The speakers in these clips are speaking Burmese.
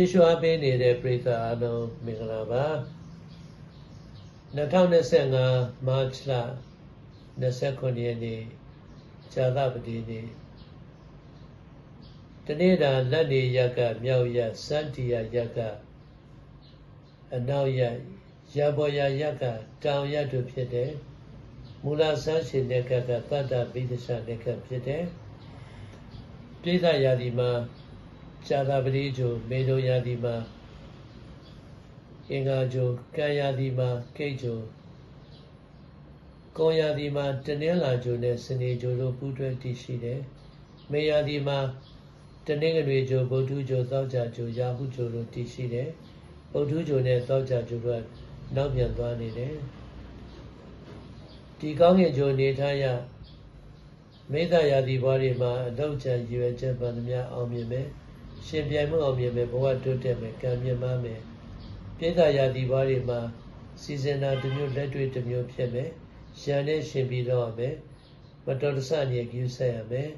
ယေရှုအားပေးနေတဲ့ပရိသတ်အားလုံးမင်္ဂလာပါ2025မတ်လ29ရက်နေ့ဇာသပတိနေ့တနေ့တာလက်နေရက်ကမြောက်ရက်စန္တီယာရက်ကအနောက်ရက်ရဘော်ရရက်ကတောင်ရက်တို့ဖြစ်တယ်မူလဆန်းရှင်တဲ့ကကတတ္တပိဒရှတဲ့ကဖြစ်တယ်ပြိဿရာဒီမှာ ဇာတာပတိကျိုမေဒုရာဒီမှာအင်္ဂါကျိုကံရာဒီမှာကိတ်ကျိုကောရာဒီမှာတနင်္လာကျိုနဲ့စနေကျိုတို့ပူးတွဲတည်ရှိတယ်မေရာဒီမှာတနင်္ဂနွေကျိုဗုဒ္ဓကျိုသောကြာကျိုရာဟုကျိုတို့တည်ရှိတယ်ဗုဒ္ဓကျိုနဲ့သောကြာကျိုတို့ကနောက်ပြန်သွားနေတယ်ဒီကောင်းကင်ကျိုနေထားရမေတ္တာရာဒီဘွားတွေမှာအတော့ချံရွယ်ချက်ပန်သမျှအောင်မြင်မယ် ရှင်ပြိုင်မှုအောင်မြင်မယ်ဘဝတိုးတက်မယ်ကံမြင့်မမယ်ပြိဿရာဒီဘွားတွေမှာစီစဉ်တာတစ်မျိုးလက်တွေ့တစ်မျိုးဖြစ်မယ်ရန်နဲ့ရှင်ပြီးတော့မယ်မတော်တဆအနေကျူးဆက်ရမယ်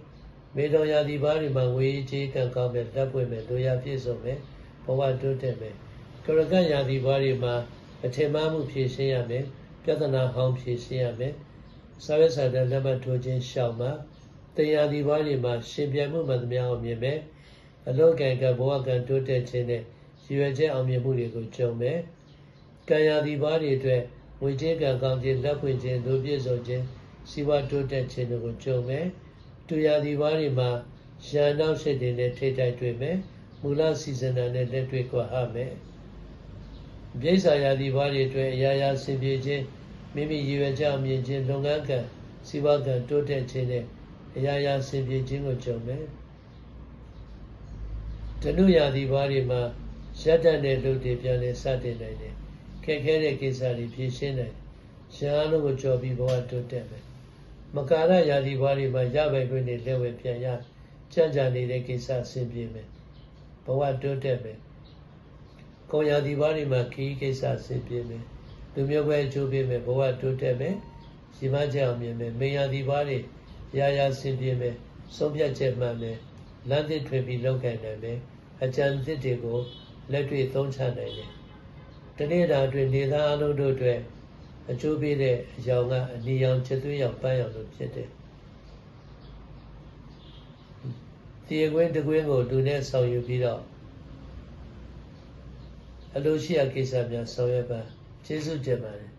မေတော်ရာဒီဘွားတွေမှာဝေးကြီးကံကောင်းမယ်လက်ပွင့်မယ်လိုရာပြည့်စုံမယ်ဘဝတိုးတက်မယ်ကရကတ်ရာဒီဘွားတွေမှာအထင်မှားမှုဖြေရှင်းရမယ်ပြဿနာဟောင်းဖြေရှင်းရမယ်စာရွက်စာတမ်းလက်မှတ်ထိုးခြင်းရှောင်မှာတရားဒီဘွားတွေမှာရှင်ပြိုင်မှုမှန်သမျှအောင်မြင်မယ် အလောကံကဘဝကံတိုးတက်ခြင်းနဲ့ရည်ရွယ်ချက်အောင်မြင်မှုတွေကိုကြုံမယ်။ကံရာဒီဘာတွေအတွက်ငွေကြေးကံကောင်းခြင်းလက်ဖွင့်ခြင်းလူပြည့်စုံခြင်းစီးပွားတိုးတက်ခြင်းတွေကိုကြုံမယ်။တူရာဒီဘာတွေမှာရန်နောက်စိတ်တွေနဲ့ထိတိုက်တွေ့မယ်။မူလစီစဉ်တာနဲ့လက်တွေ့ကွာဟမယ်။ပြိဿာရာဒီဘာတွေအတွက်အရာရာဆင်ပြေခြင်းမိမိရည်ရွယ်ချက်အောင်မြင်ခြင်းလုပ်ငန်းကံစီးပွားကံတိုးတက်ခြင်းနဲ့အရာရာဆင်ပြေခြင်းကိုကြုံမယ်။ ဓနုရာသီဘားတွေမှာရက်တတ်တဲ့လူတွေပြန်လဲစတင်နိုင်တယ်ခက်ခဲတဲ့ကိစ္စတွေဖြေရှင်းနိုင်ရန်လုံးကိုကြော်ပြီးဘဝတိုးတက်မယ်မကာရရာသီဘားတွေမှာရပိုင်ခွင့်တွေလက်ဝဲပြန်ရကြံ့ကြာနေတဲ့ကိစ္စဆင်ပြေမယ်ဘဝတိုးတက်မယ်ကောရာသီဘားတွေမှာခီးကိစ္စဆင်ပြေမယ်လူမျိုးပဲအကျိုးပေးမယ်ဘဝတိုးတက်မယ်ရှိမချက်အောင်မြင်မယ်မေယာသီဘားတွေရာရာဆင်ပြေမယ်ဆုံးဖြတ်ချက်မှန်မယ်လမ်းသစ်ထွင်ပြီးလောက်ကန်နိုင်မယ် အကြံသစ်တွေကိုလက်တွေ့သုံးချနိုင်တယ်။တနေ့တာအတွင်းနေသားအလုံးတို့အတွက်အကျိုးပေးတဲ့အကြောင်းကအနီရောင်ချက်သွေးရောင်ပန်းရောင်လို့ဖြစ်တယ်။ဒီအကွင်းတကွင်းကိုလူနဲ့ဆောင်ယူပြီးတော့အလိုရှိရာကိစ္စများဆောင်ရွက်ပါကျေးဇူးတင်ပါတယ်